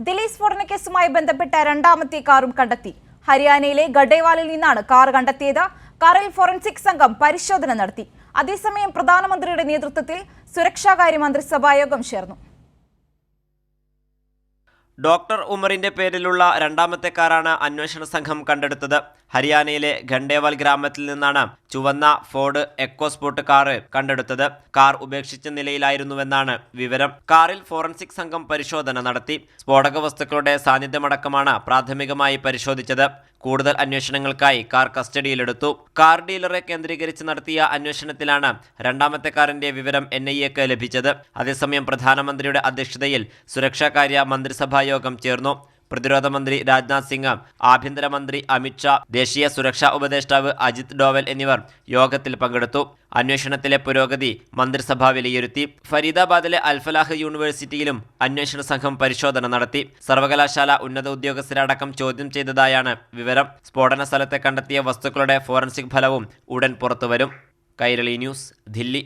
ദില്ലി സ്ഫോടനക്കേസുമായി ബന്ധപ്പെട്ട രണ്ടാമത്തെ കാറും കണ്ടെത്തി. ഹരിയാനയിലെ ഗഡേവാലിൽ നിന്നാണ് കാർ കണ്ടെത്തിയത്. കാറിൽ ഫോറൻസിക് സംഘം പരിശോധന നടത്തി. അതേസമയം പ്രധാനമന്ത്രിയുടെ നേതൃത്വത്തിൽ സുരക്ഷാകാര്യ മന്ത്രിസഭായോഗം ചേർന്നു. ഡോക്ടർ ഉമറിന്റെ പേരിലുള്ള രണ്ടാമത്തെ കാറാണ് അന്വേഷണ സംഘം കണ്ടെടുത്തത്. ഹരിയാനയിലെ ഖണ്ടേവാൽ ഗ്രാമത്തിൽ നിന്നാണ് ചുവന്ന ഫോർഡ് എക്കോസ്പോർട്ട് കാറ് കണ്ടെടുത്തത്. കാർ ഉപേക്ഷിച്ച നിലയിലായിരുന്നുവെന്നാണ് വിവരം. കാറിൽ ഫോറൻസിക് സംഘം പരിശോധന നടത്തി. സ്ഫോടക വസ്തുക്കളുടെ സാന്നിധ്യമടക്കമാണ് പ്രാഥമികമായി പരിശോധിച്ചത്. കൂടുതൽ അന്വേഷണങ്ങൾക്കായി കാർ കസ്റ്റഡിയിലെടുത്തു. കാർ ഡീലറെ കേന്ദ്രീകരിച്ച് നടത്തിയ അന്വേഷണത്തിലാണ് രണ്ടാമത്തെ കാറിന്റെ വിവരം എൻ ഐ എക്ക് ലഭിച്ചത്. അതേസമയം പ്രധാനമന്ത്രിയുടെ അധ്യക്ഷതയിൽ സുരക്ഷാകാര്യ മന്ത്രിസഭാ യോഗം ചേർന്നു. പ്രതിരോധ മന്ത്രി രാജ്നാഥ് സിംഗ് ആഭ്യന്തരമന്ത്രി അമിത്ഷാ ദേശീയ സുരക്ഷാ ഉപദേഷ്ടാവ് അജിത് ഡോവൽ എന്നിവർ യോഗത്തിൽ പങ്കെടുത്തു. അന്വേഷണത്തിലെ പുരോഗതി മന്ത്രിസഭ വിലയിരുത്തി. ഫരീദാബാദിലെ അൽഫലാഹ് യൂണിവേഴ്സിറ്റിയിലും അന്വേഷണ സംഘം പരിശോധന നടത്തി. സർവകലാശാല ഉന്നത ഉദ്യോഗസ്ഥരടക്കം ചോദ്യം ചെയ്തതായാണ് വിവരം. സ്ഫോടന സ്ഥലത്തെ കണ്ടെത്തിയ വസ്തുക്കളുടെ ഫോറൻസിക് ഫലവും ഉടൻ പുറത്തുവരും. കൈരളി ന്യൂസ് ദില്ലി.